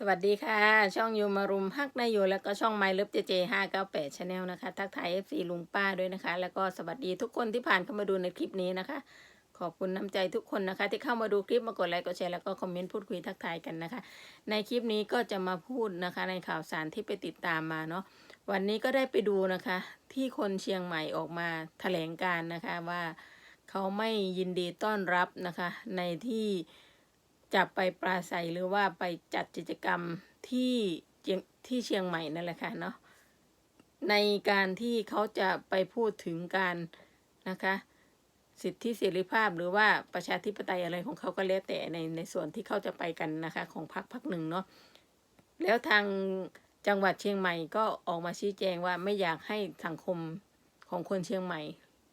สวัสดีค่ะ ช่องยูมารุมฮักนายโยแล้วก็ช่องไมล์เลิฟเจเจห้าเก้าแปดชาแนลนะคะ ทักทายเอฟซีลุงป้าด้วยนะคะ แล้วก็สวัสดีทุกคนที่ผ่านเข้ามาดูในคลิปนี้นะคะ ขอบคุณน้ำใจทุกคนนะคะ ที่เข้ามาดูคลิปมากดไลค์กดแชร์แล้วก็คอมเมนต์พูดคุยทักทายกันนะคะ ในคลิปนี้ก็จะมาพูดนะคะ ในข่าวสารที่ไปติดตามมาเนาะวันนี้ก็ได้ไปดูนะคะ ที่คนเชียงใหม่ออกมาแถลงการนะคะว่าเขาไม่ยินดีต้อนรับนะคะในที่ จะไปปราศัยหรือว่าไปจัดกิจกรรมที่เชียงที่เชียงใหม่นั่นแหละค่ะเนาะในการที่เขาจะไปพูดถึงการนะคะสิทธิเสรีภาพหรือว่าประชาธิปไตยอะไรของเขาก็แล้วแต่ในในส่วนที่เขาจะไปกันนะคะของพรรคพรรคหนึ่งเนาะแล้วทางจังหวัดเชียงใหม่ก็ออกมาชี้แจงว่าไม่อยากให้สังคมของคนเชียงใหม่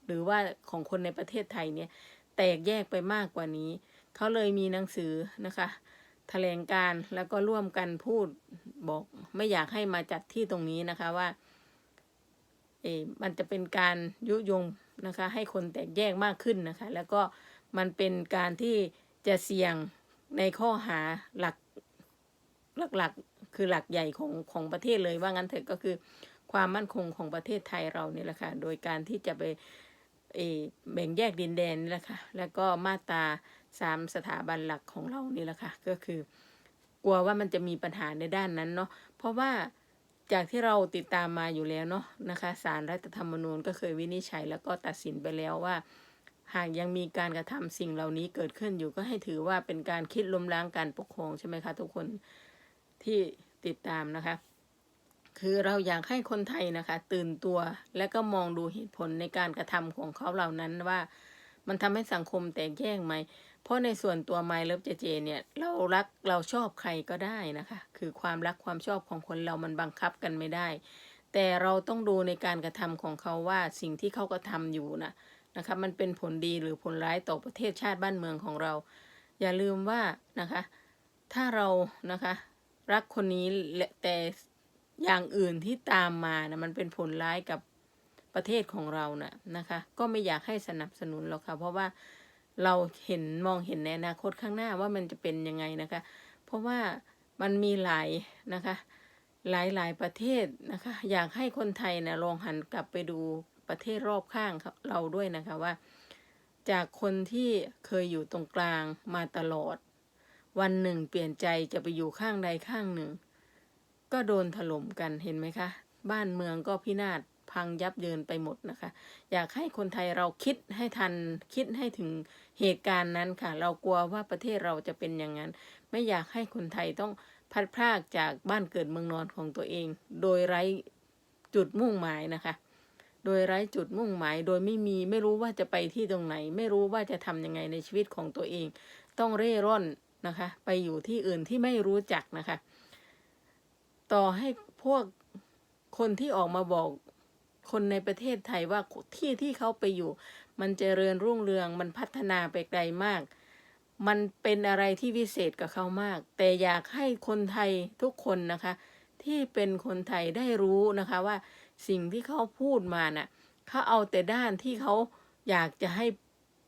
หรือว่าของคนในประเทศไทยเนี่ยแตกแยกไปมากกว่านี้ เขาเลยมีหนังสือนะคะแถลงการแล้วก็ร่วมกันพูดบอก ไม่อยากให้มาจัดที่ตรงนี้นะคะว่า เอมันจะเป็นการยุยงนะคะ ให้คนแตกแยกมากขึ้นนะคะ แล้วก็มันเป็นการที่จะเสี่ยงในข้อหาหลักหลักๆคือหลักใหญ่ของของประเทศเลยว่างั้นเถอะก็คือความมั่นคงของประเทศไทยเราเนี่ยแหละค่ะโดยการที่จะไปเอแบ่งแยกดินแดนนี่แหละค่ะแล้วก็มาตรา สามสถาบันหลักของเรานี่แหละค่ะ ก็คือ กลัวว่ามันจะมีปัญหาในด้านนั้นเนาะเพราะว่าจากที่เราติดตามมาอยู่แล้วเนาะนะคะศารรัฐธรรมนูญก็เคยวินิจฉัยแล้วก็ตัดสินไปแล้วว่า หากยังมีการกระทำสิ่งเหล่านี้เกิดขึ้นอยู่ก็ให้ถือว่าเป็นการคิดล้มล้างการปกครองใช่ไหมคะทุกคนที่ติดตามนะคะ คือเราอยากให้คนไทยนะคะ ตื่นตัวและก็มองดูเหตุผลในการกระทำของเขาเหล่านั้นว่า มันทำให้สังคมแตกแยกไหม เพราะในส่วนตัวไมเลิฟเจเจเนี่ยเรารักเราชอบใครก็ได้นะคะ คือความรักความชอบของคนเรามันบังคับกันไม่ได้ แต่เราต้องดูในการกระทำของเขาว่าสิ่งที่เขากระทำอยู่นะนะคะมันเป็นผลดีหรือผลร้ายต่อประเทศชาติบ้านเมืองของเรา อย่าลืมว่านะคะ ถ้าเรานะคะ รักคนนี้และแต่อย่างอื่นที่ตามมานะมันเป็นผลร้ายกับประเทศของเรานะนะคะ ก็ไม่อยากให้สนับสนุนหรอกค่ะเพราะว่า เราเห็นมองเห็นในอนาคตข้างหน้าว่ามันจะเป็นยังไงนะคะ เพราะว่ามันมีหลายนะคะ หลายหลายประเทศนะคะ อยากให้คนไทยนะลองหันกลับไปดูประเทศรอบข้างเราด้วยนะคะว่า จากคนที่เคยอยู่ตรงกลางมาตลอด วันหนึ่งเปลี่ยนใจจะไปอยู่ข้างใดข้างหนึ่ง ก็โดนถล่มกันเห็นไหมคะ บ้านเมืองก็พินาศ พังยับเยินไปหมดนะคะ อยากให้คนไทยเราคิดให้ทันคิดให้ถึงเหตุการณ์นั้นค่ะ เรากลัวว่าประเทศเราจะเป็นอย่างนั้น ไม่อยากให้คนไทยต้องพัดพรากจากบ้านเกิดเมืองนอนของตัวเอง โดยไร้จุดมุ่งหมายนะคะ โดยไร้จุดมุ่งหมาย โดยไม่มีไม่รู้ว่าจะไปที่ตรงไหน ไม่รู้ว่าจะทำยังไงในชีวิตของตัวเอง ต้องเร่ร่อนนะคะ ไปอยู่ที่อื่นที่ไม่รู้จักนะคะ ต่อให้พวกคนที่ออกมาบอก คนในประเทศไทยว่าที่ที่เขาไปอยู่ มันเจริญรุ่งเรืองมันพัฒนาไปไกลมาก มันเป็นอะไรที่วิเศษกับเขามาก แต่อยากให้คนไทยทุกคนนะคะ ที่เป็นคนไทยได้รู้นะคะว่าสิ่งที่เขาพูดมาน่ะเขาเอาแต่ด้านที่เขาอยากจะให้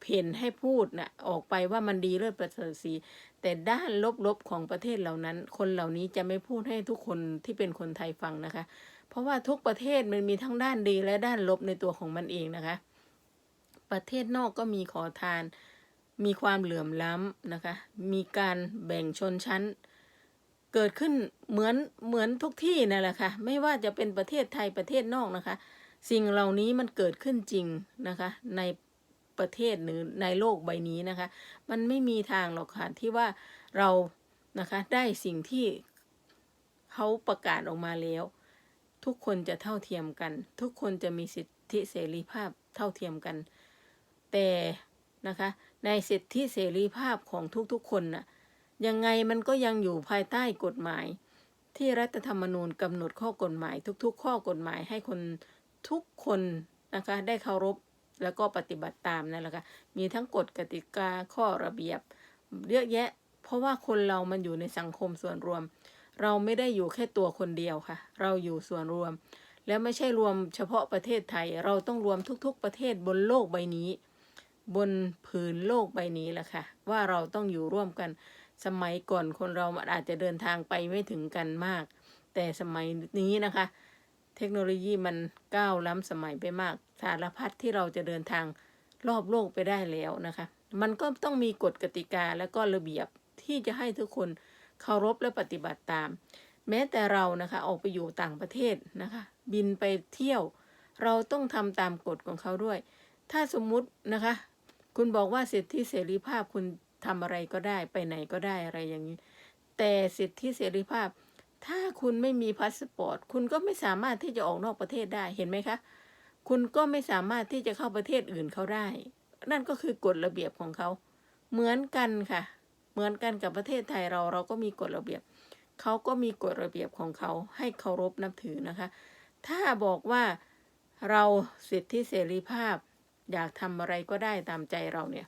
เพ่นให้พูดน่ะออกไปว่ามันดีเลิศประเสริฐสีแต่ด้านลบๆของประเทศเหล่านั้น คนเหล่านี้จะไม่พูดให้ทุกคนที่เป็นคนไทยฟังนะคะ ราะว่าทุกประเทศมันมีทั้งด้านดีและด้านลบในตัวของมันเองนะคะ ประเทศนอกก็มีขอทาน มีความเหลื่อมล้ำนะคะ มีการแบ่งชนชั้น เกิดขึ้นเหมือนเหมือนทุกที่นั่นแหละค่ะ ไม่ว่าจะเป็นประเทศไทยประเทศนอกนะคะ สิ่งเหล่านี้มันเกิดขึ้นจริงนะคะ ในประเทศหรือในโลกใบนี้นะคะ มันไม่มีทางหรอกค่ะที่ว่าเรานะคะได้สิ่งที่เขาประกาศออกมาแล้ว ทุกคนจะเท่าเทียมกัน ทุกคนจะมีสิทธิเสรีภาพเท่าเทียมกัน แต่นะคะในสิทธิเสรีภาพของทุกๆคนน่ะยังไงมันก็ยังอยู่ภายใต้กฎหมาย ที่รัฐธรรมนูญกำหนดข้อกฎหมาย ทุกๆ ข้อกฎหมายให้คนทุกคนนะคะได้เคารพแล้วก็ปฏิบัติตามนั่นแหละค่ะมีทั้งกฎกติกาข้อระเบียบเยอะแยะ เพราะว่าคนเรามันอยู่ในสังคมส่วนรวม เราไม่ได้อยู่แค่ตัวคนเดียวค่ะ เราอยู่ส่วนรวม แล้วไม่ใช่รวมเฉพาะประเทศไทย เราต้องรวมทุกๆประเทศบนโลกใบนี้ บนผืนโลกใบนี้แหละค่ะ ว่าเราต้องอยู่ร่วมกัน สมัยก่อนคนเราอาจจะเดินทางไปไม่ถึงกันมาก แต่สมัยนี้นะคะ เทคโนโลยีมันก้าวล้ำสมัยไปมาก สารพัดที่เราจะเดินทางรอบโลกไปได้แล้วนะคะ มันก็ต้องมีกฎกติกาและก็ระเบียบที่จะให้ทุกคน เคารพและปฏิบัติตาม แม้แต่เรานะคะออกไปอยู่ต่างประเทศนะคะ บินไปเที่ยว เราต้องทำตามกฎของเขาด้วย ถ้าสมมุตินะคะ คุณบอกว่าสิทธิเสรีภาพคุณทำอะไรก็ได้ไปไหนก็ได้อะไรอย่างนี้ แต่สิทธิเสรีภาพ ถ้าคุณไม่มีพาสปอร์ตคุณก็ไม่สามารถที่จะออกนอกประเทศได้เห็นไหมคะคุณก็ไม่สามารถที่จะเข้าประเทศอื่นเขาได้ นั่นก็คือกฎระเบียบของเขา เหมือนกันค่ะ เหมือนกันกับประเทศไทยเราเราก็มีกฎระเบียบ เขาก็มีกฎระเบียบของเขาให้เคารพนับถือนะคะ ถ้าบอกว่าเราสิทธิเสรีภาพ อยากทำอะไรก็ได้ตามใจเราเนี่ย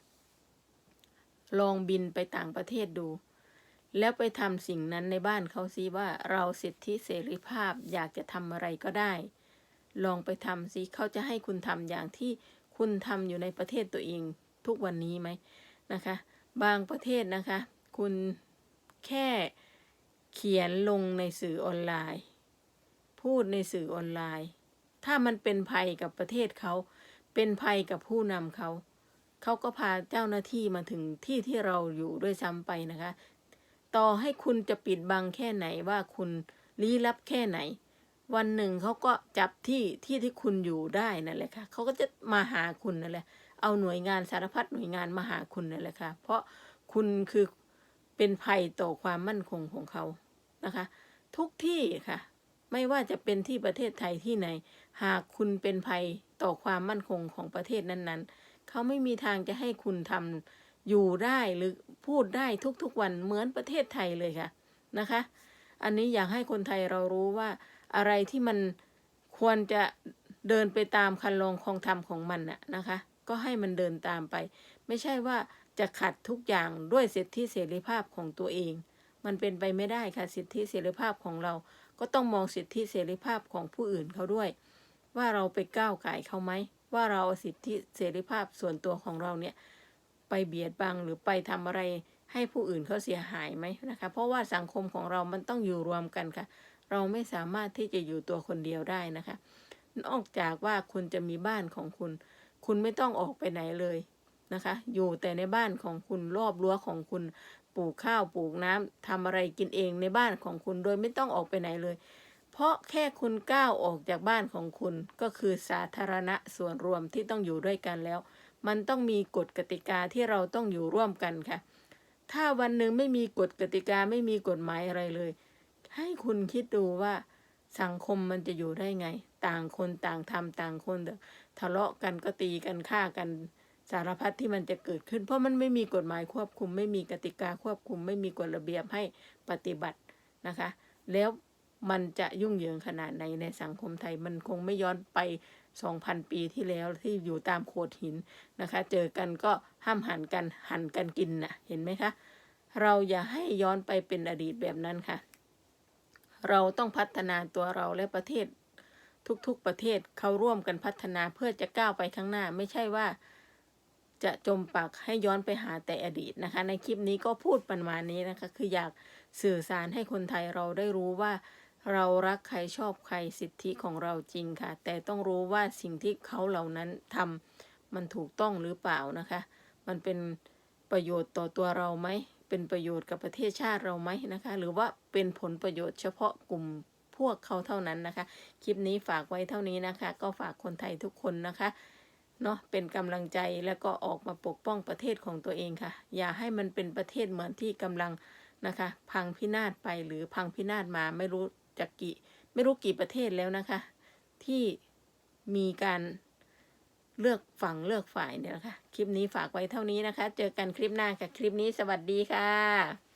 ลองบินไปต่างประเทศดู แล้วไปทำสิ่งนั้นในบ้านเขาซิว่าเราสิทธิเสรีภาพอยากจะทำอะไรก็ได้ ลองไปทำซิเขาจะให้คุณทำอย่างที่คุณทำอยู่ในประเทศตัวเองทุกวันนี้ไหมนะคะ บางประเทศนะคะ คุณแค่เขียนลงในสื่อออนไลน์ พูดในสื่อออนไลน์ ถ้ามันเป็นภัยกับประเทศเขา เป็นภัยกับผู้นำเขา เขาก็พาเจ้าหน้าที่มาถึงที่ที่เราอยู่ด้วยซ้ำไปนะคะ ต่อให้คุณจะปิดบังแค่ไหนว่าคุณลี้ลับแค่ไหน วันหนึ่งเขาก็จับที่ที่ที่คุณอยู่ได้นั่นแหละค่ะเขาก็จะมาหาคุณนั่นแหละ เอาหน่วยงานสารพัดหน่วยงานมาหาคุณนั่นแหละค่ะ เพราะคุณคือเป็นภัยต่อความมั่นคงของเขานะคะ ทุกที่ค่ะ ไม่ว่าจะเป็นที่ประเทศไทยที่ไหน หากคุณเป็นภัยต่อความมั่นคงของประเทศนั้นๆ เขาไม่มีทางจะให้คุณทำอยู่ได้หรือพูดได้ทุกๆวันเหมือนประเทศไทยเลยค่ะนะคะ อันนี้อยากให้คนไทยเรารู้ว่าอะไรที่มันควรจะเดินไปตามคันลองคองธรรมของมันน่ะนะคะ ก็ให้มันเดินตามไป ไม่ใช่ว่าจะขัดทุกอย่างด้วยสิทธิเสรีภาพของตัวเอง มันเป็นไปไม่ได้ค่ะสิทธิเสรีภาพของเรา ก็ต้องมองสิทธิเสรีภาพของผู้อื่นเขาด้วย ว่าเราไปก้าวไก่เขาไหมว่าเราเอาสิทธิเสรีภาพส่วนตัวของเราเนี่ยไปเบียดบังหรือไปทำอะไรให้ผู้อื่นเขาเสียหายไหมนะคะ เพราะว่าสังคมของเรามันต้องอยู่รวมกันค่ะ เราไม่สามารถที่จะอยู่ตัวคนเดียวได้นะคะ นอกจากว่าคุณจะมีบ้านของคุณ คุณไม่ต้องออกไปไหนเลยนะคะ อยู่แต่ในบ้านของคุณรอบรั้วของคุณปลูกข้าวปลูกน้ำทำอะไรกินเองในบ้านของคุณโดยไม่ต้องออกไปไหนเลย เพราะแค่คุณก้าวออกจากบ้านของคุณก็คือสาธารณะส่วนรวมที่ต้องอยู่ด้วยกันแล้ว มันต้องมีกฎกติกาที่เราต้องอยู่ร่วมกันค่ะ ถ้าวันหนึ่งไม่มีกฎกติกาไม่มีกฎหมายอะไรเลย ให้คุณคิดดูว่า สังคมมันจะอยู่ได้ไง ต่างคนต่างทำต่างคนทะเลาะกันก็ตีกันฆ่ากันสารพัดที่มันจะเกิดขึ้น เพราะมันไม่มีกฎหมายควบคุม ไม่มีกติกาควบคุม ไม่มีกฎระเบียบให้ปฏิบัตินะคะ แล้วมันจะยุ่งเหยิงขนาดไหนในสังคมไทยมันคงไม่ย้อนไป 2,000 ปีที่แล้วที่อยู่ตามโขดหินนะคะ เจอกันก็ห้ามหันกันหันกันกินนะเห็นไหมคะ เราอย่าให้ย้อนไปเป็นอดีตแบบนั้นค่ะ เราต้องพัฒนาตัวเราและประเทศ ทุกๆประเทศเขาร่วมกันพัฒนาเพื่อจะก้าวไปข้างหน้า ไม่ใช่ว่า จะจมปักให้ย้อนไปหาแต่อดีตนะคะ ในคลิปนี้ก็พูดประมาณนี้นะคะ คืออยากสื่อสารให้คนไทยเราได้รู้ว่า เรารักใครชอบใครสิทธิของเราจริงค่ะ แต่ต้องรู้ว่าสิ่งที่เขาเหล่านั้นทำมันถูกต้องหรือเปล่านะคะ มันเป็นประโยชน์ต่อตัวเราไหม เป็นประโยชน์กับประเทศชาติเราไหมนะคะ หรือว่าเป็นผลประโยชน์เฉพาะกลุ่มพวกเขาเท่านั้นนะคะ คลิปนี้ฝากไว้เท่านี้นะคะ ก็ฝากคนไทยทุกคนนะคะเนาะเป็นกำลังใจแล้วก็ออกมาปกป้องประเทศของตัวเองค่ะ อย่าให้มันเป็นประเทศเหมือนที่กำลังนะคะ พังพินาศไปหรือพังพินาศมาไม่รู้จะกี่ไม่รู้กี่ประเทศแล้วนะคะ ที่มีการ เลือกฝั่งเลือกฝ่ายเนี่ยนะคะ คลิปนี้ฝากไว้เท่านี้นะคะ เจอกันคลิปหน้าค่ะคลิปนี้สวัสดีค่ะ